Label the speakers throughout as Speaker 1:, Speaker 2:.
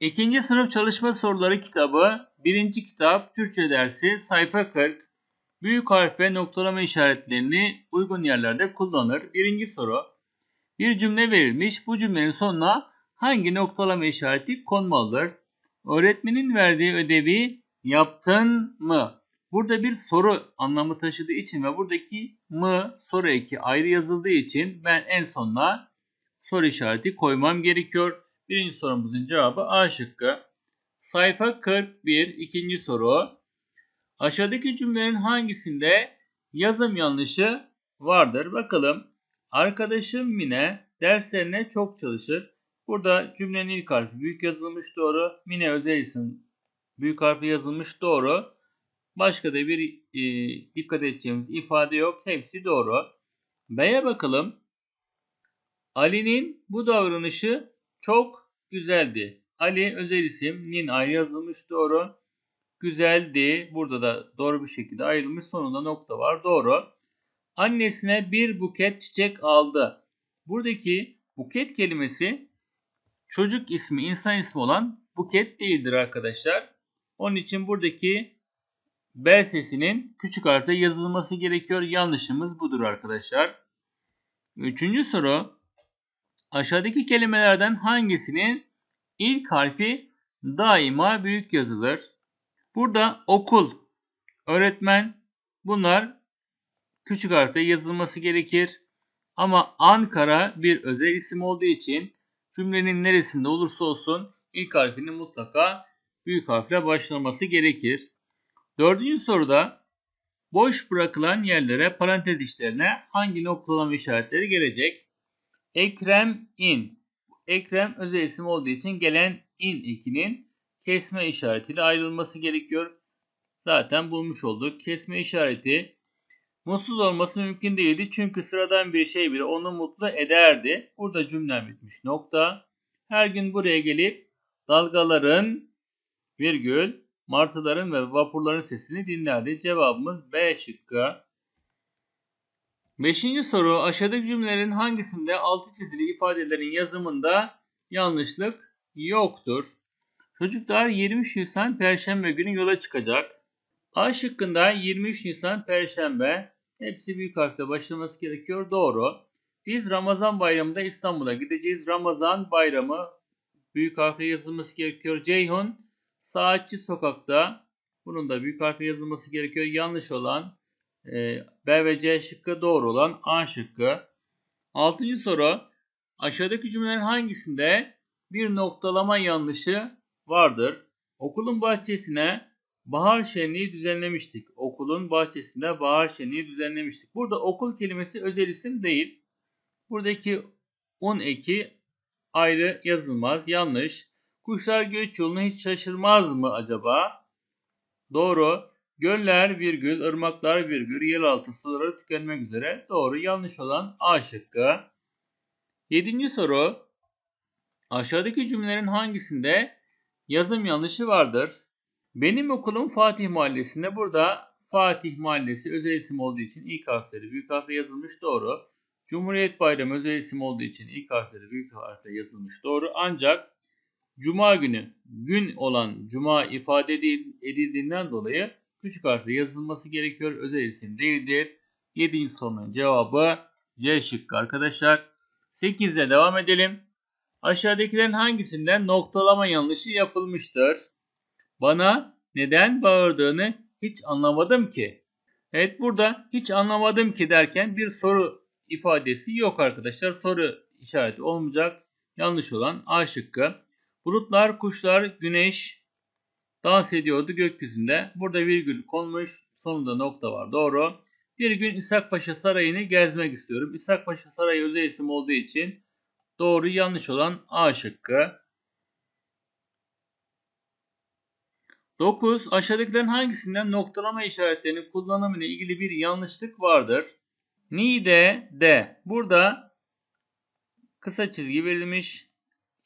Speaker 1: İkinci sınıf çalışma soruları kitabı, birinci kitap Türkçe dersi sayfa 40. Büyük harf ve noktalama işaretlerini uygun yerlerde kullanır. Birinci soru. Bir cümle verilmiş. Bu cümlenin sonuna hangi noktalama işareti konmalıdır? Öğretmenin verdiği ödevi yaptın mı? Burada bir soru anlamı taşıdığı için ve buradaki mı soru eki ayrı yazıldığı için ben en sonuna soru işareti koymam gerekiyor. Birinci sorumuzun cevabı A şıkkı. Sayfa 41 ikinci soru. Aşağıdaki cümlelerin hangisinde yazım yanlışı vardır? Bakalım. Arkadaşım Mine derslerine çok çalışır. Burada cümlenin ilk harfi büyük yazılmış doğru. Mine özel isim büyük harfi yazılmış doğru. Başka da bir e, dikkat edeceğimiz ifade yok. Hepsi doğru. B'ye bakalım. Ali'nin bu davranışı çok güzeldi. Ali özel isim. Nin ayrı yazılmış doğru. Güzeldi. Burada da doğru bir şekilde ayrılmış. Sonunda nokta var. Doğru. Annesine bir buket çiçek aldı. Buradaki buket kelimesi çocuk ismi, insan ismi olan buket değildir arkadaşlar. Onun için buradaki B sesinin küçük harfle yazılması gerekiyor. Yanlışımız budur arkadaşlar. Üçüncü soru. Aşağıdaki kelimelerden hangisinin ilk harfi daima büyük yazılır? Burada okul, öğretmen bunlar küçük harfle yazılması gerekir. Ama Ankara bir özel isim olduğu için cümlenin neresinde olursa olsun ilk harfinin mutlaka büyük harfle başlaması gerekir. Dördüncü soruda boş bırakılan yerlere parantez içlerine hangi noktalama işaretleri gelecek? Ekrem in. Ekrem özel isim olduğu için gelen in ekinin kesme işaretiyle ayrılması gerekiyor. Zaten bulmuş olduk. Kesme işareti mutsuz olması mümkün değildi. Çünkü sıradan bir şey bile onu mutlu ederdi. Burada cümlem bitmiş. Nokta. Her gün buraya gelip dalgaların virgül martıların ve vapurların sesini dinlerdi. Cevabımız B şıkkı. Beşinci soru aşağıdaki cümlelerin hangisinde altı çizili ifadelerin yazımında yanlışlık yoktur? Çocuklar 23 Nisan Perşembe günü yola çıkacak. A şıkkında 23 Nisan Perşembe hepsi büyük harfle başlaması gerekiyor. Doğru. Biz Ramazan bayramında İstanbul'a gideceğiz. Ramazan bayramı büyük harfle yazılması gerekiyor. Ceyhun Saatçi sokakta bunun da büyük harfle yazılması gerekiyor. Yanlış olan B ve C şıkkı doğru olan A şıkkı. Altıncı soru. Aşağıdaki cümlelerin hangisinde bir noktalama yanlışı vardır? Okulun bahçesine bahar şenliği düzenlemiştik. Okulun bahçesinde bahar şenliği düzenlemiştik. Burada okul kelimesi özel isim değil. Buradaki un eki ayrı yazılmaz. Yanlış. Kuşlar göç yolunu hiç şaşırmaz mı acaba? Doğru. Göller virgül, ırmaklar virgül, yeraltı suları tükenmek üzere. Doğru. Yanlış olan A şıkkı. Yedinci soru. Aşağıdaki cümlelerin hangisinde yazım yanlışı vardır? Benim okulum Fatih Mahallesi'nde. Burada Fatih Mahallesi özel isim olduğu için ilk harfleri büyük harfle yazılmış. Doğru. Cumhuriyet Bayramı özel isim olduğu için ilk harfleri büyük harfle yazılmış. Doğru. Ancak Cuma günü gün olan cuma ifade edildiğinden dolayı küçük harfle yazılması gerekiyor. Özel isim değildir. 7. sorunun cevabı C şıkkı arkadaşlar. 8 ile devam edelim. Aşağıdakilerin hangisinden noktalama yanlışı yapılmıştır? Bana neden bağırdığını hiç anlamadım ki. Evet burada hiç anlamadım ki derken bir soru ifadesi yok arkadaşlar. Soru işareti olmayacak. Yanlış olan A şıkkı. Bulutlar, kuşlar, güneş dans ediyordu gökyüzünde. Burada virgül konmuş. Sonunda nokta var. Doğru. Bir gün İshak Paşa Sarayı'nı gezmek istiyorum. İshak Paşa Sarayı özel isim olduğu için doğru yanlış olan A şıkkı. 9. Aşağıdakilerin hangisinden noktalama işaretlerinin kullanımı ile ilgili bir yanlışlık vardır? Nide de. Burada kısa çizgi verilmiş.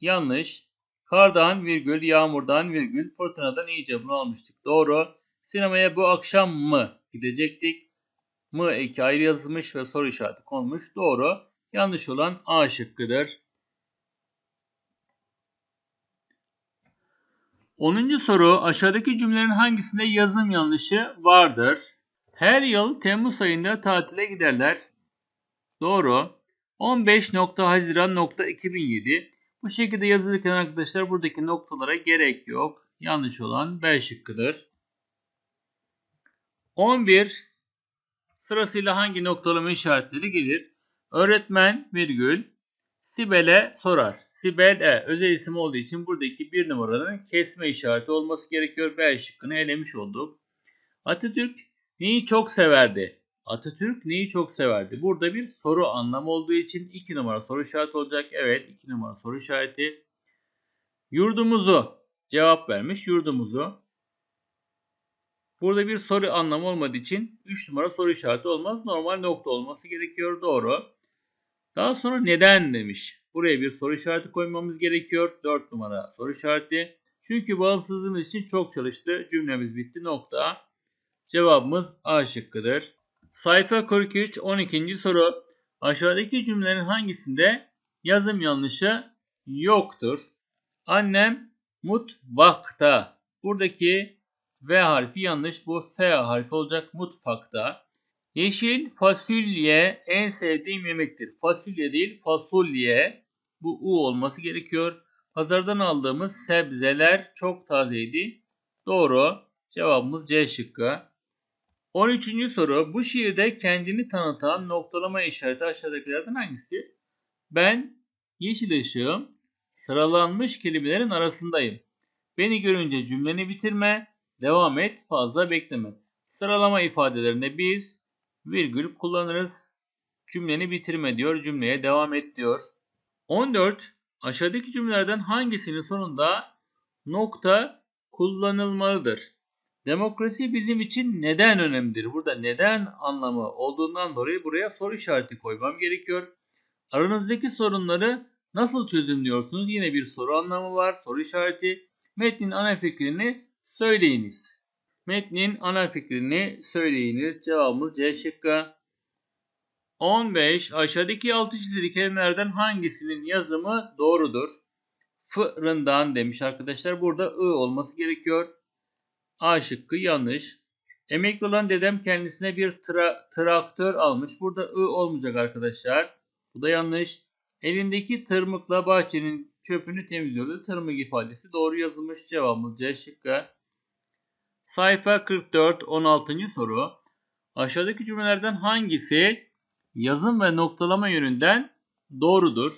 Speaker 1: Yanlış. Kardan virgül, yağmurdan virgül, fırtınadan iyice bunu almıştık. Doğru. Sinemaya bu akşam mı gidecektik? Mı eki ayrı yazılmış ve soru işareti konmuş. Doğru. Yanlış olan A şıkkıdır. 10. soru aşağıdaki cümlelerin hangisinde yazım yanlışı vardır? Her yıl Temmuz ayında tatile giderler. Doğru. 15 nokta Haziran nokta 2007. Bu şekilde yazılırken arkadaşlar buradaki noktalara gerek yok. Yanlış olan B şıkkıdır. 11 sırasıyla hangi noktalama işaretleri gelir? Öğretmen virgül Sibel'e sorar. Sibel E özel isim olduğu için buradaki bir numaranın kesme işareti olması gerekiyor. B şıkkını elemiş olduk. Atatürk neyi çok severdi? Atatürk neyi çok severdi? Burada bir soru anlamı olduğu için 2 numara soru işareti olacak. Evet 2 numara soru işareti. Yurdumuzu cevap vermiş. Yurdumuzu. Burada bir soru anlamı olmadığı için 3 numara soru işareti olmaz. Normal nokta olması gerekiyor. Doğru. Daha sonra neden demiş. Buraya bir soru işareti koymamız gerekiyor. 4 numara soru işareti. Çünkü bağımsızlığımız için çok çalıştı. Cümlemiz bitti. Nokta. Cevabımız A şıkkıdır. Sayfa 43 12. soru. Aşağıdaki cümlelerin hangisinde yazım yanlışı yoktur? Annem mutfakta. Buradaki V harfi yanlış. Bu F harfi olacak mutfakta. Yeşil fasulye en sevdiğim yemektir. Fasulye değil fasulye. Bu U olması gerekiyor. Pazardan aldığımız sebzeler çok tazeydi. Doğru. Cevabımız C şıkkı. 13. soru. Bu şiirde kendini tanıtan noktalama işareti aşağıdakilerden hangisidir? Ben yeşil ışığım. Sıralanmış kelimelerin arasındayım. Beni görünce cümleni bitirme. Devam et. Fazla bekleme. Sıralama ifadelerinde biz virgül kullanırız. Cümleni bitirme diyor. Cümleye devam et diyor. 14. Aşağıdaki cümlelerden hangisinin sonunda nokta kullanılmalıdır? Demokrasi bizim için neden önemlidir? Burada neden anlamı olduğundan dolayı buraya soru işareti koymam gerekiyor. Aranızdaki sorunları nasıl çözümlüyorsunuz? Yine bir soru anlamı var. Soru işareti. Metnin ana fikrini söyleyiniz. Metnin ana fikrini söyleyiniz. Cevabımız C şıkkı. 15. Aşağıdaki altı çizili kelimelerden hangisinin yazımı doğrudur? Fırından demiş arkadaşlar. Burada I olması gerekiyor. A şıkkı yanlış. Emekli olan dedem kendisine bir tra traktör almış. Burada I olmayacak arkadaşlar. Bu da yanlış. Elindeki tırmıkla bahçenin çöpünü temizliyordu. Tırmık ifadesi doğru yazılmış. Cevabımız C şıkkı. Sayfa 44 16. soru. Aşağıdaki cümlelerden hangisi yazım ve noktalama yönünden doğrudur?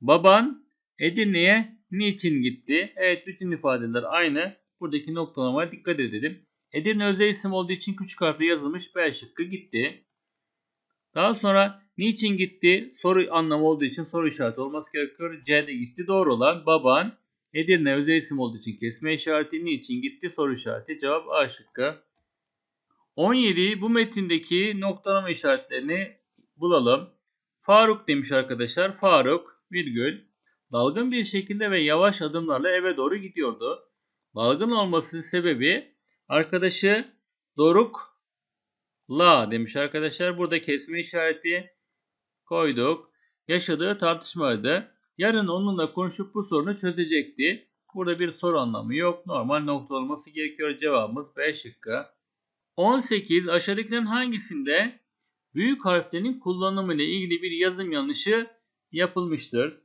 Speaker 1: Baban Edirne'ye niçin gitti? Evet bütün ifadeler aynı. Buradaki noktalamaya dikkat edelim. Edirne özel isim olduğu için küçük harfle yazılmış B şıkkı gitti. Daha sonra niçin gitti? Soru anlamı olduğu için soru işareti olması gerekiyor. C'de gitti. Doğru olan baban Edirne özel isim olduğu için kesme işareti niçin gitti? Soru işareti. Cevap A şıkkı. 17. Bu metindeki noktalama işaretlerini bulalım. Faruk demiş arkadaşlar. Faruk virgül dalgın bir şekilde ve yavaş adımlarla eve doğru gidiyordu. Dalgın olmasının sebebi arkadaşı Doruk La demiş arkadaşlar. Burada kesme işareti koyduk. Yaşadığı tartışmaydı. Yarın onunla konuşup bu sorunu çözecekti. Burada bir soru anlamı yok. Normal nokta olması gerekiyor. Cevabımız B şıkkı. 18. Aşağıdakilerin hangisinde büyük harflerin kullanımı ile ilgili bir yazım yanlışı yapılmıştır?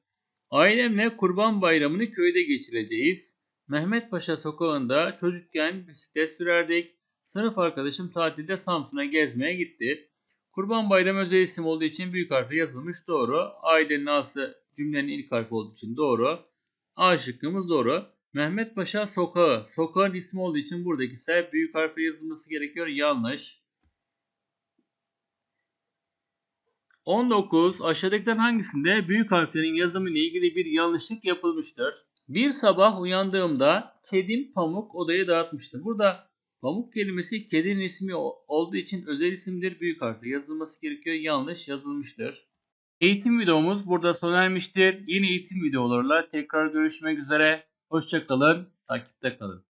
Speaker 1: Ailemle kurban bayramını köyde geçireceğiz. Mehmet Paşa sokağında çocukken bisiklet sürerdik. Sınıf arkadaşım tatilde Samsun'a gezmeye gitti. Kurban Bayramı özel isim olduğu için büyük harfle yazılmış doğru. Ailenin ası cümlenin ilk harfi olduğu için doğru. A şıkkımız doğru. Mehmet Paşa sokağı. Sokağın ismi olduğu için buradaki ise büyük harfle yazılması gerekiyor. Yanlış. 19. Aşağıdakilerin hangisinde büyük harflerin yazımı ile ilgili bir yanlışlık yapılmıştır? Bir sabah uyandığımda kedim Pamuk odayı dağıtmıştı. Burada Pamuk kelimesi kedinin ismi olduğu için özel isimdir. Büyük harfle yazılması gerekiyor. Yanlış yazılmıştır. Eğitim videomuz burada sona ermiştir. Yeni eğitim videolarla tekrar görüşmek üzere. Hoşçakalın. Takipte kalın.